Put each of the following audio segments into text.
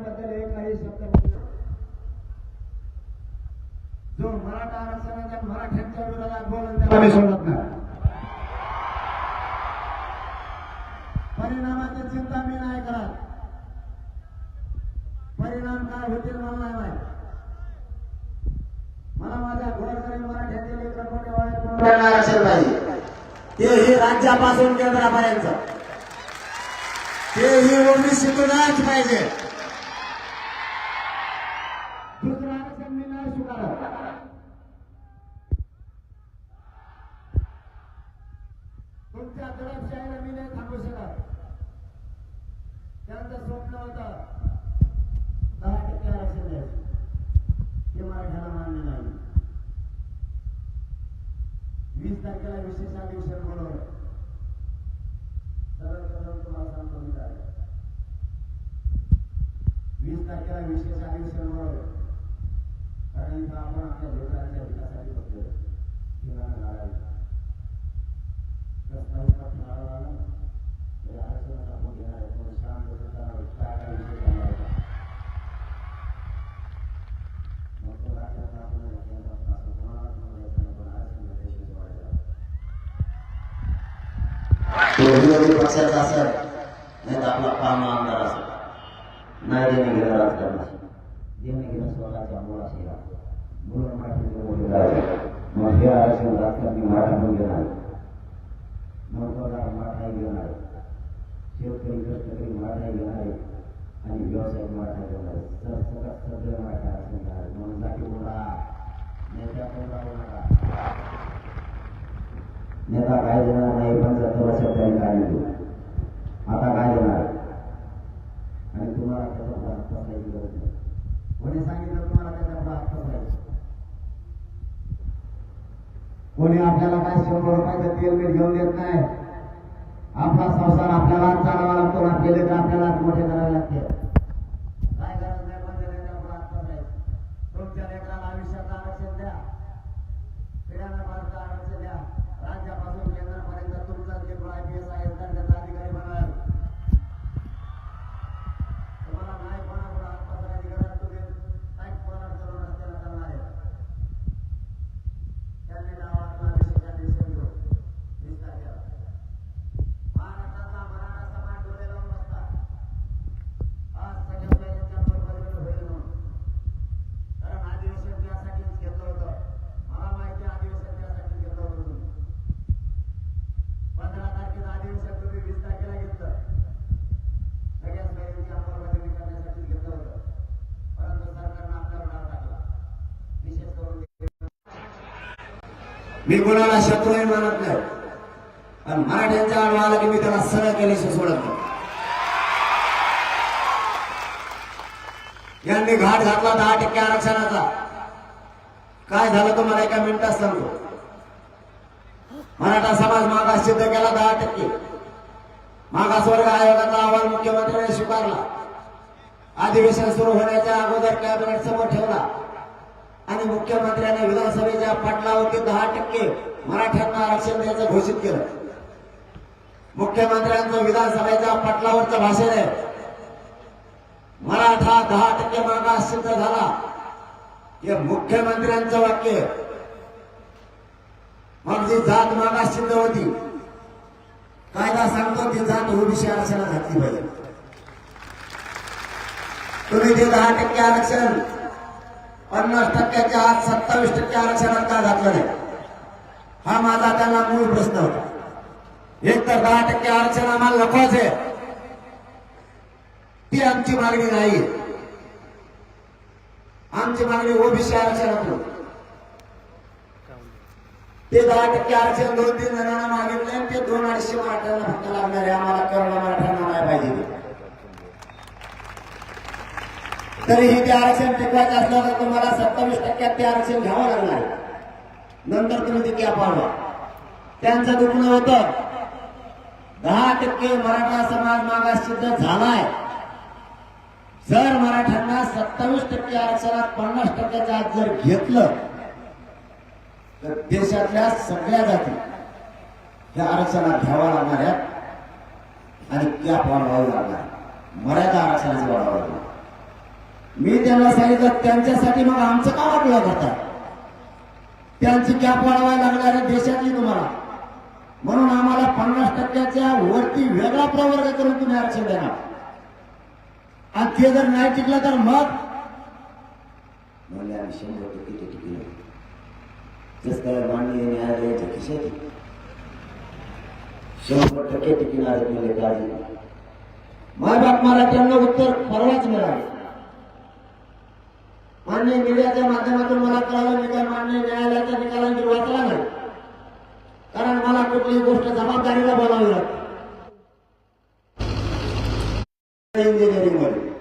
बद्दल एक काही शब्द. जो मराठा आरक्षणाच्या मराठ्यांच्या विरोधात बोलून त्याला मी सोडत नाही. परिणामाची चिंता मी नाही करत. परिणाम काय होतील मला नाही माहीत. मला माझ्या गोरगरीब मराठ्यांचे लेकर मोठे आरक्षण पाहिजे तेही राज्यापासून केंद्रापर्यंत. तेही ओबीसीतूनच पाहिजे दुसरं आरक्षण मी नाही स्वीकारत तुमच्या दडपशाहीला मी नाही थांबू शकत त्यांचं दहा टक्के आरक्षण द्यायचं. हे मराठ्याला मान्य नाही. वीस तारखेला विशेष अधिवेशन बोलवलं. सरळ सरळ तुम्हाला सांगतो मी काय. वीस तारखेला विशेष अधिवेशन बोलवलं. कारण इथं आपण आपल्या लेकरांच्या विकासासाठी बसलो. किंवा लागायचं रस्ता उभा आपण घेणार आहे थोडं शांत बसायला काय काय विषय झाला होता मग तो राज्यात आपण केंद्रात असं कोणालाच म्हणायचं नाही पण आरक्षण घेतल्याशिवाय सोडायचं तो विरोधी पक्षाचा असेल नाही तर आपला पाम आमदार असेल नाही मराठा घेणार मग शेतकरी कष्टकरी मराठा घेणार आणि व्यवसाय मराठा घेणार सर सगळ्यात सगळे मराठा असणार घेणार म्हणून जाती बोला नेत्या पण राहू नका नेता काय देणार नाही पंच्याहत्तर वर्षात त्यांनी काय नाही आता काय देणार आणि तुम्हाला त्याचा भाग पसरायची गरज नाही कोणी सांगितलं तुम्हाला त्याचा भाग पसरायचा कोणी आपल्याला काय शंभर रुपयाचं तेल मीठ घेऊन देत नाही? आपला संसार आपल्याला चालवावा लागतो ना केले तर आपल्याला मोठे करावे लागते काय गरज नाही पण त्याचा भाग पसरायचा तुमच्या लेकराला आयुष्याचं आरक्षण द्या पिढ्यांना भारत आरक्षण द्या राज्यापासून केंद्रापर्यंत तुमचा जे आय पी एस आहे त्याचा अधिकारी बनाल तुम्हाला नाही कोणाकडे हात पसरायची गरज तुम्ही काहीच पोराड करून रस्त्याला चालणार आहे त्यांनी गावातला विशेष अधिवेशन घेऊ वीस तारखेला महाराष्ट्राचा मराठा समाज डोळे लावून बसतात आज सगळ्या त्यांच्या बरोबरीने होईल म्हणून कारण अधिवेशन त्यासाठीच घेतलं होतं मला माहिती आहे अधिवेशन त्यासाठी घेतलं होतं तुम्ही पंधरा तारखेला अधिवेशन तुम्ही वीस तारखेला घेतलं सगळ्याच बहिणीची अंमलबजावणी करण्यासाठी घेतलं होतं परंतु सरकारनं आपल्यावर डाव टाकला विशेष करून मी कोणाला शत्रूही मानत नाही. पण मराठ्यांच्या आडवा आला की मी त्याला सरळ केल्याशिवाय सोडत नाही. यांनी घाट घातला दहा टक्के आरक्षणाचा. काय झालं तुम्हाला एका मिनिटात सांगतो मराठा समाज मागास सिद्ध केला दहा टक्के. मागासवर्ग आयोगाचा अहवाल मुख्यमंत्र्यांनी स्वीकारला. अधिवेशन सुरू होण्याच्या अगोदर कॅबिनेट समोर ठेवला. आणि मुख्यमंत्र्यांनी विधानसभेच्या पटलावरती दहा टक्के मराठ्यांना आरक्षण द्यायचं घोषित केलं. मुख्यमंत्र्यांचं विधानसभेच्या पटलावरचं भाषण आहे. मराठा दहा टक्के मागास सिद्ध झाला. हे मुख्यमंत्र्यांचं वाक्य मग जी जात मागास सिद्ध होती कायदा सांगतो ती जात हो ओबीसी आरक्षणात घातली पाहिजे. तुम्ही ते दहा टक्के आरक्षण पन्नास टक्क्याच्या आत सत्तावीस टक्के आरक्षणात का घातलं नाही? हा माझा त्यांना मूळ प्रश्न होता. एक तर दहा टक्के आरक्षण आम्हाला नकोच आहे. ती आमची मागणी नाही. आमची मागणी ओबीसी आरक्षणातून ते दहा टक्के आरक्षण दोन तीन जणांना मागितले ते दोन अडीचशे वाटायला फक्त लागणार आहे. आम्हाला करणार मराठ्यांना नाही पाहिजे तरीही ते आरक्षण टिकवायचं असलं तर तुम्हाला सत्तावीस टक्क्यात ते आरक्षण घ्यावं लागणार. नंतर तुम्ही ते कॅप वाढवा त्यांचं दुखणं होतं. दहा टक्के मराठा समाज मागास सिद्ध झालाय. जर मराठ्यांना सत्तावीस टक्के आरक्षणात पन्नास टक्क्याच्या आत जर घेतलं तर देशातल्या सगळ्या जाती त्या आरक्षणात घ्यावा लागणार आहेत आणि क्या वाढवावी लागणार. मर्यादा आरक्षणाचं वाढवावं लागणार. मी त्यांना सांगितलं त्यांच्यासाठी मग आमचं का वाटलं करतात त्यांची कॅप वाढवायला लागणार आहे देशातली तुम्हाला. म्हणून आम्हाला पन्नास टक्क्याच्या वरती वेगळा प्रवर्ग करून तुम्ही आरक्षण देणार. आणि ते जर नाही टिकलं तर मग? म्हणले आम्ही शंभर टक्के ते टिकलं. जस काय माननीय न्यायालयाच्या खिशात शंभर टक्के टिकणार म्हणजे काळजी माय बाप मराठ्यांना उत्तर परवाच मिळालं. मान्य मीडियाच्या माध्यमातून मला कळालं मी त्या मान्य न्यायालयाच्या निकालांची वाचला नाही. कारण मला कुठलीही गोष्ट जबाबदारीला बोलावी लागते. इंजिनिअरिंग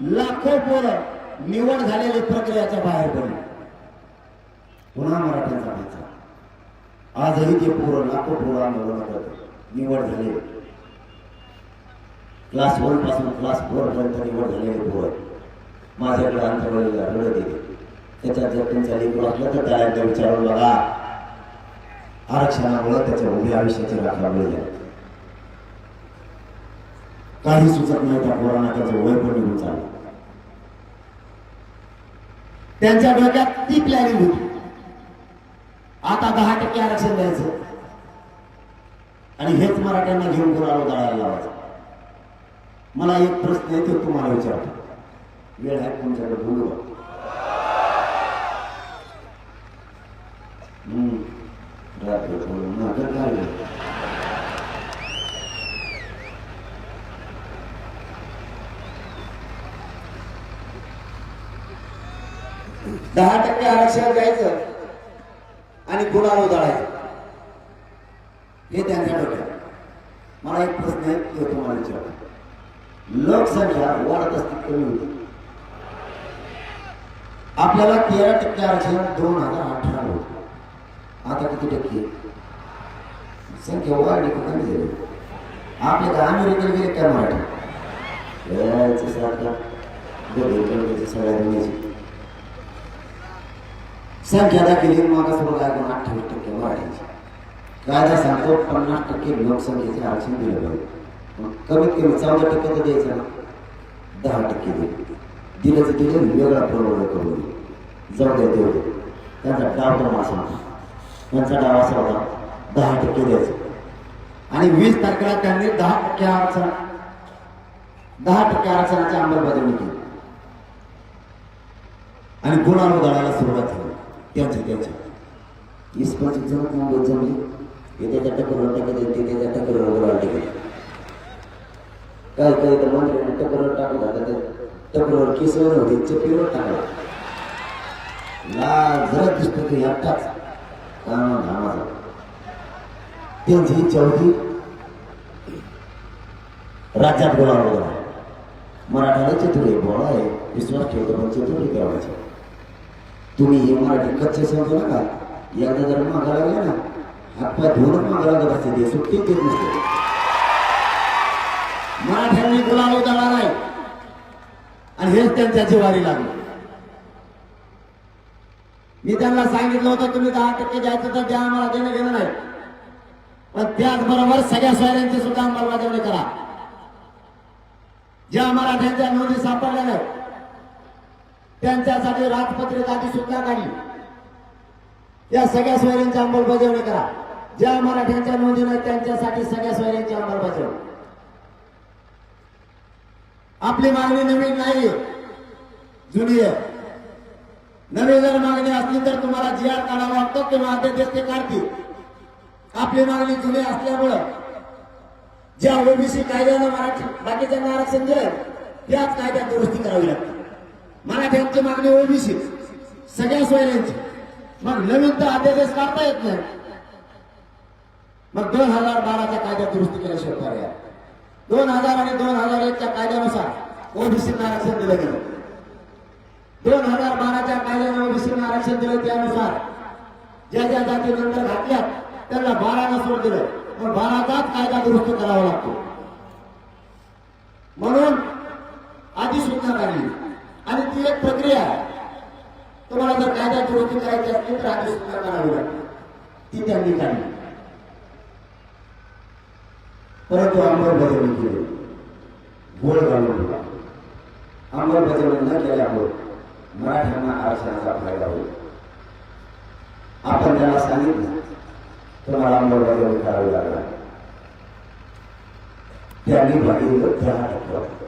लाखो पोरं निवड झालेली प्रक्रियाच्या बाहेर पडली. पुन्हा मराठ्यांचा व्हायचा आजही ते पोरं लाखो पोरं आंदोलन करत निवड झाले क्लास वनपासून क्लास फोर पर्यंत निवड झालेले पोरं. माझ्याकडे अंतर्गत रडत येते त्याच्यात जर त्यांचा लेकरू असलं तर त्याला एकदा विचारून बघा. आरक्षणामुळे त्याच्या उभ्या आयुष्याची राखला मिळेल. काही सुचत नाही त्या पोरांना त्याचं वय पण निघून चाललं. त्यांच्या डोक्यात ती प्लॅनिंग होती. आता दहा टक्के आरक्षण द्यायचं. आणि हेच मराठ्यांना घेऊन गुराला दळायला लावायचं? मला एक प्रश्न येतो तुम्हाला विचारतो. वेळ आहे तुमच्याकडे? बोलू का? हम्म. रात्री बोलू. नंतर काय नाही. दहा टक्के आरक्षण द्यायचं आणि गुलाल उदाळायचं हे त्यांच्या डोक्यात. मला एक प्रश्न आहे तो तुम्हाला विचार लोकसंख्या वाढत असते कमी होती. आपल्याला तेरा टक्के आरक्षण दोन हजार अठरा होत. आता किती टक्के? संख्या वाढली का कमी झाली? आपल्या का अमेरिकेला गेले काय मराठी? यायचं सगळ्या दुनियाची संख्या दाखिली मागासवर्ग अठ्ठावीस टक्के वाढायची कायदा सांगतो पन्नास टक्के लोकसंख्येचे आरक्षण दिलं पाहिजे मग कमीत कमी चौदा टक्के तर द्यायचं ना दहा टक्के दे दिलं तर दिलं वेगळा प्रवर्ग करून दे जाऊ द्या देऊ दे त्यांचा डाव तर असा होता त्यांचा डाव असा होता दहा टक्के द्यायचं आणि वीस तारखेला त्यांनी दहा टक्के आरक्षण दहा टक्के आरक्षणाची अंमलबजावणी केली. आणि गुणानुदानाला सुरुवात झाली. त्यांच्या त्यांच्या वीस पंचवीस जण मुंबईत जमली हे त्याच्या टक्करवर टाकत ते त्याच्या टक्करवर उधळायला टाकले काय काय तर मंत्र्यांनी टक्करवर टाकून जातात ते टक्करवर केसवर होते चप्पीवर टाकला ला जरा दिसतो की एकटाच कामा धामाचा त्यांची इच्छा होती राज्यात बोला बोला मराठाला चतुर्य बोळा आहे विश्वास ठेवतो पण चतुर्य करायचं तुम्ही हे मराठी कच्चे समजू नका. एकदा जर मागा लागले ना हातपाय धोरण मागा लागत असते ते सुट्टी देत नसते. मराठ्यांनी गुलाल उधळला नाही आणि हेच त्यांच्या जिवारी लागलं. मी त्यांना सांगितलं होतं तुम्ही दहा टक्के द्यायचं तर द्या आम्हाला देणं घेणं नाही. पण त्याचबरोबर सगळ्या सोयऱ्यांची सुद्धा अंमलबजावणी करा. ज्या मराठ्यांच्या नोंदी सापडल्या नाही त्यांच्यासाठी राजपत्रित आधी सुद्धा काढली. या सगळ्या सोयऱ्यांची अंमलबजावणी करा. ज्या मराठ्यांच्या नोंदी नाही त्यांच्यासाठी सगळ्या सोयऱ्यांची अंमलबजावणी. आपली मागणी नवीन नाही जुनी आहे. नवी जर मागणी असली तर तुम्हाला जी आर काढावा लागतो किंवा अध्यक्ष ते काढतील. आपली मागणी जुनी असल्यामुळं ज्या ओबीसी कायद्यानं मराठी बाकीच्यांना आरक्षण दिलं त्याच कायद्यात दुरुस्ती करावी लागते. मराठ्यांची मागणी ओबीसी. सगळ्या सोयऱ्यांची. मग नवीन तर अध्यादेश काढता येत नाही. मग दोन हजार बाराच्या कायद्यात दुरुस्ती केल्याशिवाय पर्याय दोन हजार आणि दोन हजार एकच्या कायद्यानुसार ओबीसींना आरक्षण दिलं गेलं. दोन हजार बाराच्या कायद्याने ओबीसींना आरक्षण दिलं त्यानुसार ज्या ज्या जाती नंतर घातल्यात त्यांना बारानं सोड दिलं. मग बाराचाच कायदा दुरुस्त करावा लागतो. म्हणून अधिसूचना काढली. ती एक प्रक्रिया आहे. तुम्हाला जर कायदा दुरुस्ती करायची असली तर आधी सुद्धा करावी लागते ती त्यांनी काढली. परंतु अंमलबजावणी केली घोळ घालून होता. अंमलबजावणी न केल्यामुळे मराठ्यांना आरक्षणाचा फायदा होईल. आपण त्यांना सांगितलं तुम्हाला अंमलबजावणी करावी लागणार त्यांनी भागीदार दहा टक्के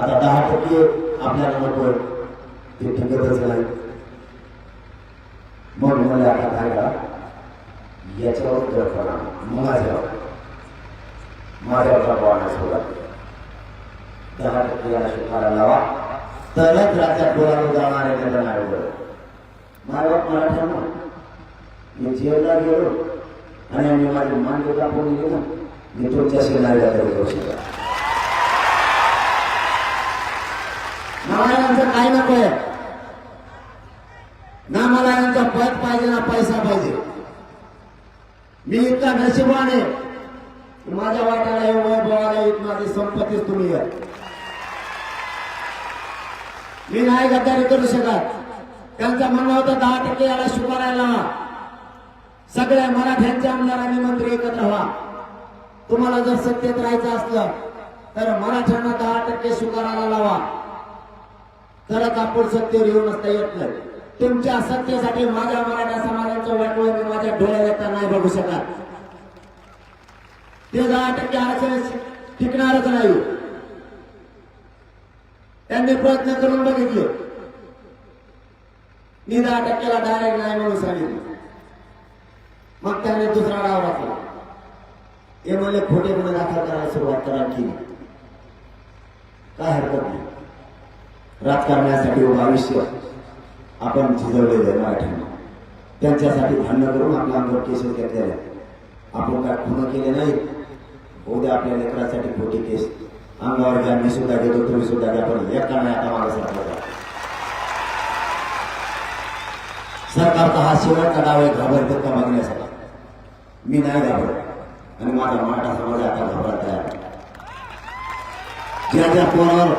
आता दहा टक्के आपल्याला नको ते टिकतच नाही. मग मला आता काय याच्यावर जर करा. माझ्यावर. माझ्यावर वाढणं सुरुवात दहा टक्के याला शिकायला लावा. तरच राज्यात डोळ्यावर जाणार आहे नाही बरं माझ्या बाप मराठ्यांना मी जेवला गेलो. आणि आम्ही माझी मांडी कोणी गेलो. मी तुमच्याशी नाही जाता आम्हाला यांचं काय नकोय ना मला यांचा पद पाहिजे ना पैसा पाहिजे. मी इतका नशिबाने माझ्या वाट्याला हे वैभवाला येत माझी संपत्तीच तुम्ही या मी नाही गद्दारी करू शकत. त्यांचं म्हणणं होतं दहा टक्के याला शुभारायला सगळ्या मराठ्यांच्या आमदारांनी मंत्री एकत्र व्हा. तुम्हाला जर सत्तेत राहायचं असलं तर मराठ्यांना दहा टक्के स्वीकारायला लावा. तरच आपण सत्तेवर येऊ नसता येत नाही तुमच्या असत्यासाठी माझ्या मराठा समाजाचं वाटवं मी माझ्या डोळ्यात नाही बघू शकत. ते दहा टक्के आरक्षण टिकणारच नाही. त्यांनी प्रयत्न करून बघितले. मी दहा टक्क्याला डायरेक्ट नाही म्हणून सांगितलं. मग त्यांनी दुसरा डाव राखला हे म्हणले खोटे गुन्हे दाखल करायला सुरुवात करा की काय हरकत नाही. राजकारणासाठी उभं आयुष्य आपण झिजवलेलं आहे मराठ्यांना त्यांच्यासाठी भांडण करून आपल्या अंगावर केसेस घेतलेल्या आपण काय खुणं केले नाही? उद्या आपल्या लेकरासाठी खोटी केस. अंगावर घ्या मी सुद्धा घेतो तुम्ही सुद्धा घ्या पण एका नाही आता मला सरकार सरकारचा हा शेवटचा डाव आहे घाबरत का मागण्यासाठी. मी नाही घाबरत. आणि माझा मराठा समाज आता घाबरत तयार आहे. ज्या ज्या पोरावर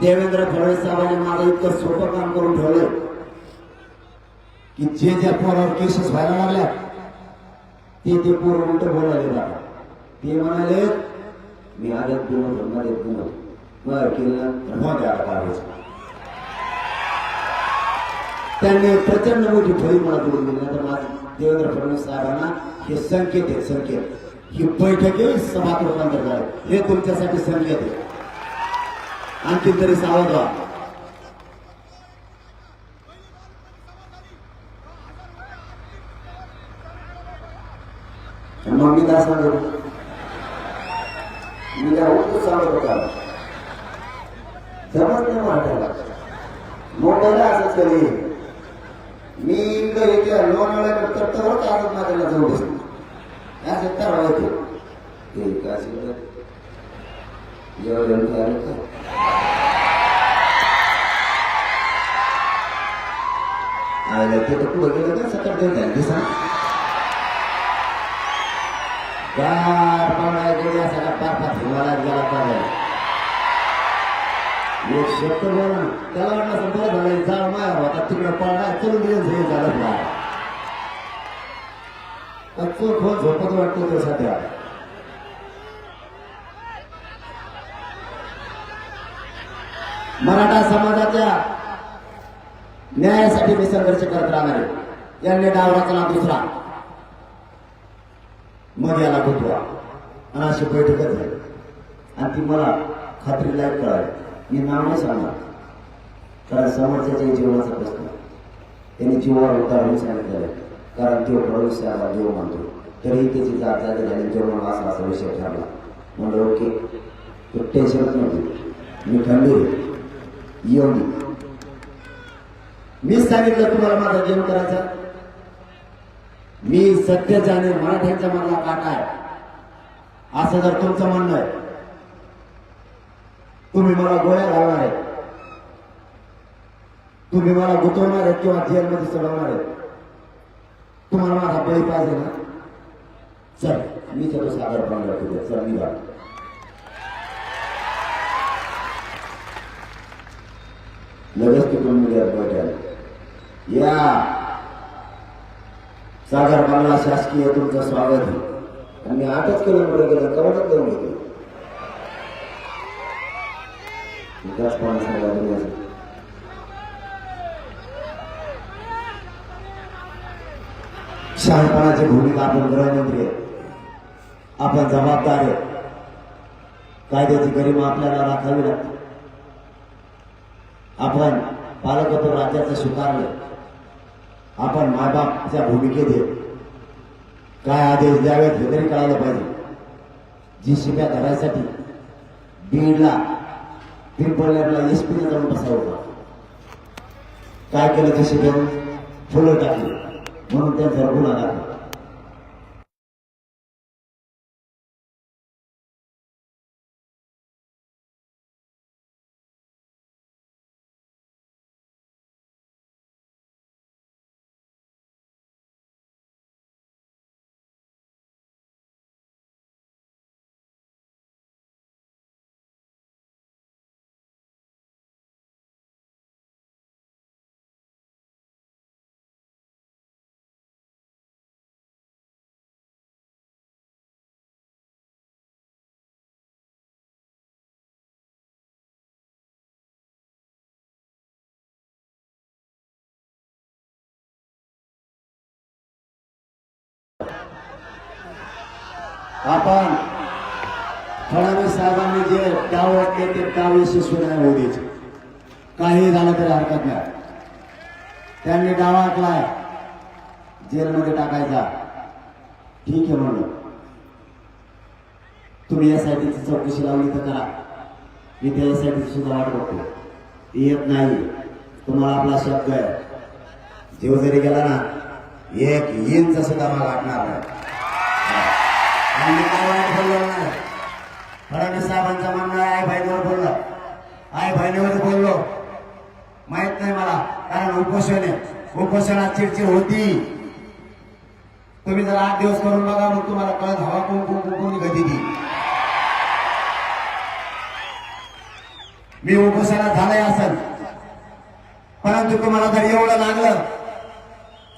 देवेंद्र फडणवीस साहेबांनी माझं इतकं सोपं काम करून ठेवलं की जे ज्या पोरावर केसेस व्हायला लागल्या ते ते पोर उलट बोलायला जातात ते म्हणाले मी आदत दिनो धर्मा देत दिनो मग केलं तर मग त्यांनी प्रचंड मोठी फळी मला जोडून दिली नंतर माझे देवेंद्र फडणवीस साहेबांना हे संकेत आहेत संकेत. ही बैठकी सभा रूपांतर झाले. हे तुमच्यासाठी संकेत आहे आणखी तरी सावध व्हा आणि मग मी काय सांगतो मी काय उठून सांगत होता जमत नाही वाटायला मोठ्याला असंच कधी मी इकडे येते लोणावळ्याकडे करतो बरं का असं माझ्याला जवळ बसतो. असं तर व्हायचे ते काय असेल एवढं आलं का ते तर पुढे गेलं सकाळ देत आहे दिसा गार पावळ्या गेल्या सगळा पार पार हिमालयात गेला पाहिजे एक शब्द बोला ना. त्याला वाटलं असं बरं जाळ माया होता तिकडे पळला चलून दिलं हे झालं ना तो खोल झोपत वाटतो तो सध्या मराठा समाज न्यायासाठी मी संघर्ष करत राहणार आहे. यांनी डाव रचला दुसरा. मग याला भेटवा आणि अशी बैठकच झाली आणि ती मला खात्रीदायक कळाली मी नाव नाही सांगणार. कारण समोरच्या जीवनाचा प्रश्न त्यांनी जीवावर उतारून सांगितलेलं कारण तो फडणवीस देव मानतो. तरीही त्याची जात झाली झाली जेवण असा असा विषय ठरला. म्हणलं ओके टेन्शनच नव्हती मी खंडीर आहे. मी सांगितलं तुम्हाला माझा गेम करायचा? मी सत्याचा आणि मराठ्यांच्या मधला काटा आहे. असं जर तुमचं म्हणणं आहे तुम्ही मला गोळ्या घालणार आहे. तुम्ही मला गुंतवणार आहे किंवा जेलमध्ये सोडवणार आहे. तुम्हाला माझा बळी पाहिजे ना? चल मी चलो सागर पांढरा तुझ्या चल मी लगेच तिकडून मीडियात बैठ्या या. सागर बांगला शासकीय तुमचं स्वागत आहे. आणि आठच किलोमीटर गेलं कवडत देऊन घेतो विकास पाहून शहाणपणाची भूमिका आपण गृहमंत्री आहे. आपण जबाबदार आहे. कायद्याची गरिमा आपल्याला राखावी लागते आपण पालकत्व राज्याचं स्वीकारलं आपण मायबापच्या भूमिकेत काय आदेश द्यावेत हे तरी कळायला पाहिजे. जी शिप्या धरायसाठी बीडला पिंपळनेरला एस पीने जाऊन बसावं होता. काय केलं ते शिप्यानं फुलं टाकली. म्हणून त्यांचा गुन्हा दाखल. आपण फडणवीस साहेबांनी जे डाव वाटले ते डाव यशस्वी नाही होऊ द्यायचे काही झालं तरी हरकत नाही. त्यांनी डाव आखलाय. जेलमध्ये टाकायचा. ठीक आहे म्हणलं. तुम्ही यासाठीची चौकशी लावली तर करा. मी त्या यासाठी सुद्धा वाट बघतो. येत नाही. तुम्हाला आपला शब्द आहे. जीव जरी गेला ना एक इंच सुद्धा मला वाटणार नाही. आणि काय वाईट बोललो नाही फडणवीस साहेबांचं म्हणणं आहे आई बहिणीवर बोललं आई बहिणीवर बोललो माहीत नाही मला कारण उपोषण उपोषणात चिडचिड होती तुम्ही जर आठ दिवस करून बघा मग तुम्हाला कळत हवा कोण कोण कोण कोणी गती ती मी उपोषणात झालंय असेल परंतु तुम्हाला जर एवढं लागलं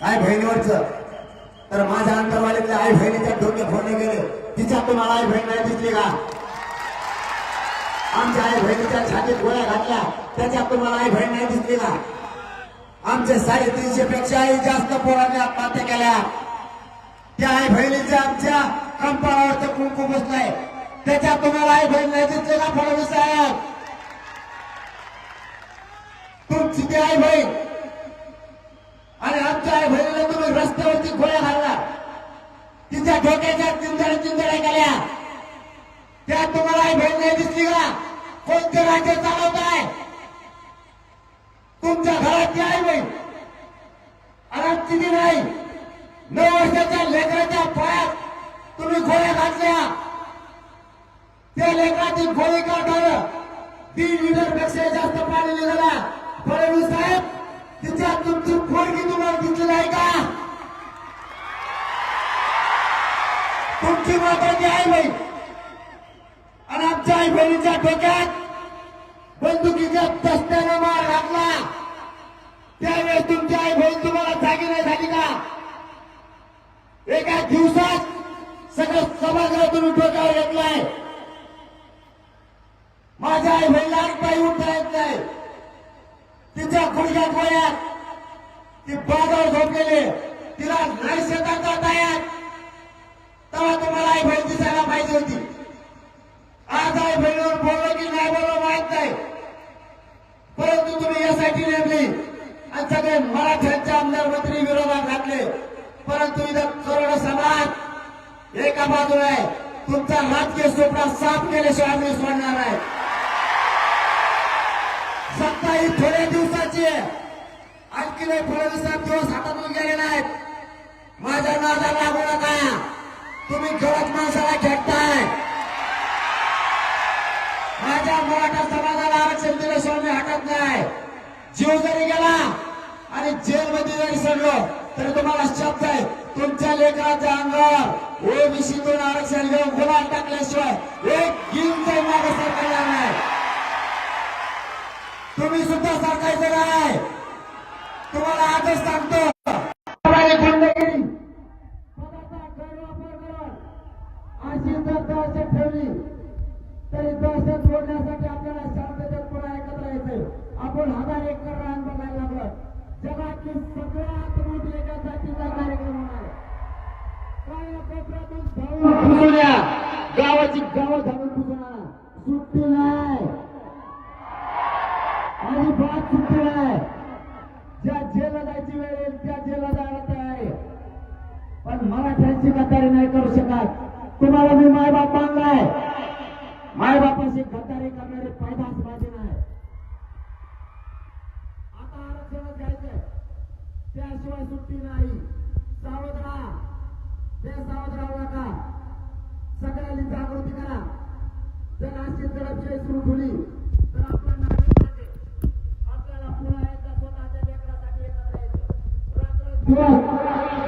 काय बहिणीवरच तर माझ्या अंतरवालीतल्या आई बहिणीच्या डोके फोडले गेले. तिच्या तुम्हाला आई बहीण नाही दिसली का? आमच्या आई बहिणीच्या छातीत गोळ्या घातल्या. त्याच्यात तुम्हाला आई बहीण नाही दिसली का? आमच्या साडेतीनशे पेक्षाही जास्त पोरांनी आत्महत्या केल्या. त्या आई बहिणीच्या आमच्या कंपाळावरचं कुंकू बसलाय त्याच्यात तुम्हाला आई बहीण नाही दिसली का फडणवीस साहेब? तुमची ती आई बहीण. आणि आमच्या आई बहिणीला तुम्ही रस्त्यावरती गोळ्या घालला. तिच्या डोक्याच्या चिंतड्या चिंतड्या केल्या त्या तुम्हाला भेट नाही दिसली का? कोणते राज्य चालवत आहे? तुमच्या घरात ती आई बहीण आणि नाही. नऊ वर्षाच्या लेकराच्या पायात तुम्ही गोळ्या घातल्या. त्या लेकराची गोळी काढणार तीन लिटरपेक्षा जास्त पाणी निघाला. फडणवीस साहेब तिच्या तुमची फोडकी तुम्हाला दिसली नाही का? तुमची महत्वाची आई बहीण आणि आमच्या आई बहिणीच्या डोक्यात बंदुकीच्या तस्त्यानं मार घातला. त्यावेळेस तुमची आई बहीण तुम्हाला जागी नाही झाली का? एका दिवसात सगळं सभागृह तुम्ही डोक्यावर घेतलाय. माझ्या आई बहिणीला पायी उठता येत नाही तिच्या गुडघ्या गोळ्यात ती बाजावर झोपलेली तिला नाही शेतात जाता येत तेव्हा तुम्हाला आई बहीण दिसायला पाहिजे होती. आज आई बहिणीवर बोललो की नाही बोललो माहीत नाही. परंतु तुम्ही यासाठी नेमली. आणि सगळे मराठ्यांच्या आमदार मंत्री विरोधात घातले. परंतु इथं करोड समाज बाजूला आहे. तुमचा राजकीय स्वप्न साफ केल्याशिवाय आम्ही सोडणार आहे सत्ता ही थोड्या दिवसाची आहे. आणखी नाही फडणवीसात दिवस हातातून गेले नाहीत. माझ्या नादा लागू नका. तुम्ही गरज माणसाला खेळताय. माझ्या मराठा समाजाला आरक्षण दिल्याशिवाय मी हटत नाही. जीव जरी गेला आणि जेलमध्ये जरी सडलो तरी तुम्हाला शब्द आहे तुमच्या लेकराच्या अंगावर ओबीसीतून आरक्षण घेऊन गुलाल टाकल्याशिवाय एक गिल मागे सरकारला नाही. तुम्ही सुद्धा सरकायचं काय तुम्हाला आजच सांगतो आणि गुंडगिरी पदाचा गैरवापर करून अशी जर दहशत ठेवली. तरी दहशत सोडण्यासाठी आपल्याला शांततेत पुन्हा एकत्र यायचंय. आपण हजार एकर रान बघायला लागलो जगातली सगळ्यात मोठी एका जातीचा कार्यक्रम होणार काय कोपऱ्यातून धावून गावाची गाव धावून घुसून सुट्टी नाही. आणि अजिबात सुट्टी नाही. ज्या जेला जायची वेळ येईल त्या जेला जायला तयार आहे. पण मराठ्यांची गद्दारी नाही करू शकत. तुम्हाला मी मायबाप मानलाय. मायबापाशी गद्दारी करणारे पैदास माझे नाही आता आरक्षणच घ्यायचंय. त्याशिवाय सुट्टी नाही. सावध राहा ते सावध राहू नका सगळ्यांनी जागृती करा. जर अशी दडपशाही सुरू ठेवली तर आपण नागरिकांचे आपल्याला पुन्हा एकदा स्वतःच्या लेकरासाठी एकत्र यायचं.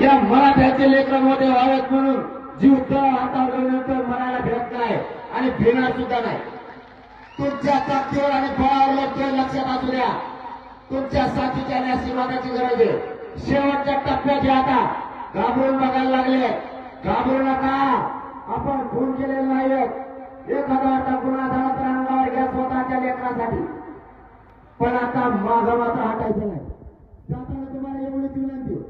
या मराठ्याचे लेकरांमध्ये व्हावेत म्हणून जीव तळ हातावर मनाला मरायला नाही आणि भिणार सुद्धा नाही. तुमच्या ताकदीवर आणि बळावर लढतोय लक्षात असू द्या. तुमच्या साथीच्या आणि आशीर्वादाची गरज आहे. शेवटच्या टप्प्यात या आता. घाबरून बघायला लागले. घाबरू नका. आपण खून केलेले नाही एखादा आता गुन्हा झाला तर अंगावर घ्या स्वतःच्या लेखनासाठी पण आता माझा मात्र हटायचं नाही. जाताना तुम्हाला एवढीच विनंती.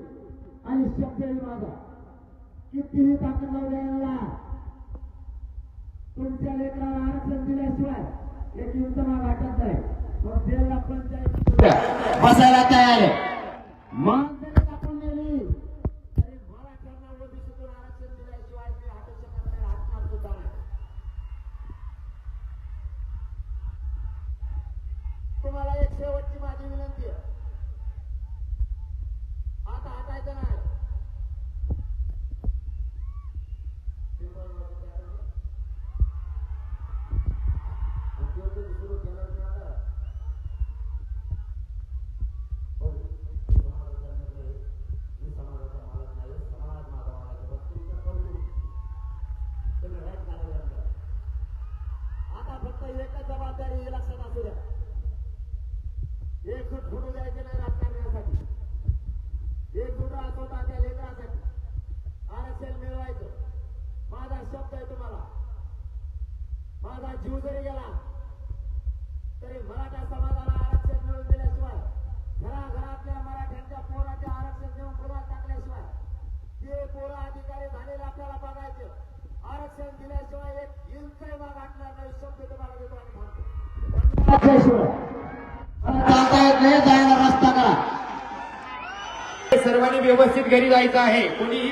आणि शब्द माझा कितीही ताकद लावू द्यायला तुमच्या लेकराला आरक्षण दिल्याशिवाय एक युद्ध माग हटत नाही मग जेलला पंचायत बसायला तयार आहे. मग जरी टाकून नेली तरी ओबीसीतून आरक्षण दिल्याशिवाय मी हटू शकत नाही हटणार सुद्धा नाही. तुम्हाला एक शेवटची माझी विनंती आहे आता हटायचं नाही उद्योग सुरू केलं नाही आता. हो, मी समाजाचा निर्णय आहे. मी समाजाचा मालक नाही समाज माझा मालक आहे. फक्त तुमचं कौतुक. तुम्ही right कार्यक्रम करा. आता फक्त एकच जबाबदारी ही लक्षात असू द्या. एकजूट फुटू द्यायचे नाही राजकारण्यासाठी एकजूट असो त्या लेकरासाठी. आरक्षण मिळवायचं. माझा शब्द आहे तुम्हाला. माझा जीव जरी गेला तरी मराठा समाजाला आरक्षण मिळवून दिल्याशिवाय घराघरातल्या मराठ्यांच्या पोराचे आरक्षण देऊन गुन्हा टाकल्याशिवाय ते पोरा अधिकार आरक्षण दिल्याशिवाय एक इंचही हटणार नाही शब्द तुम्हाला देतो आणि थांबतो चालता येत नाही जायला रस्ता करा. सर्वांनी व्यवस्थित घरी जायचं आहे. कोणीही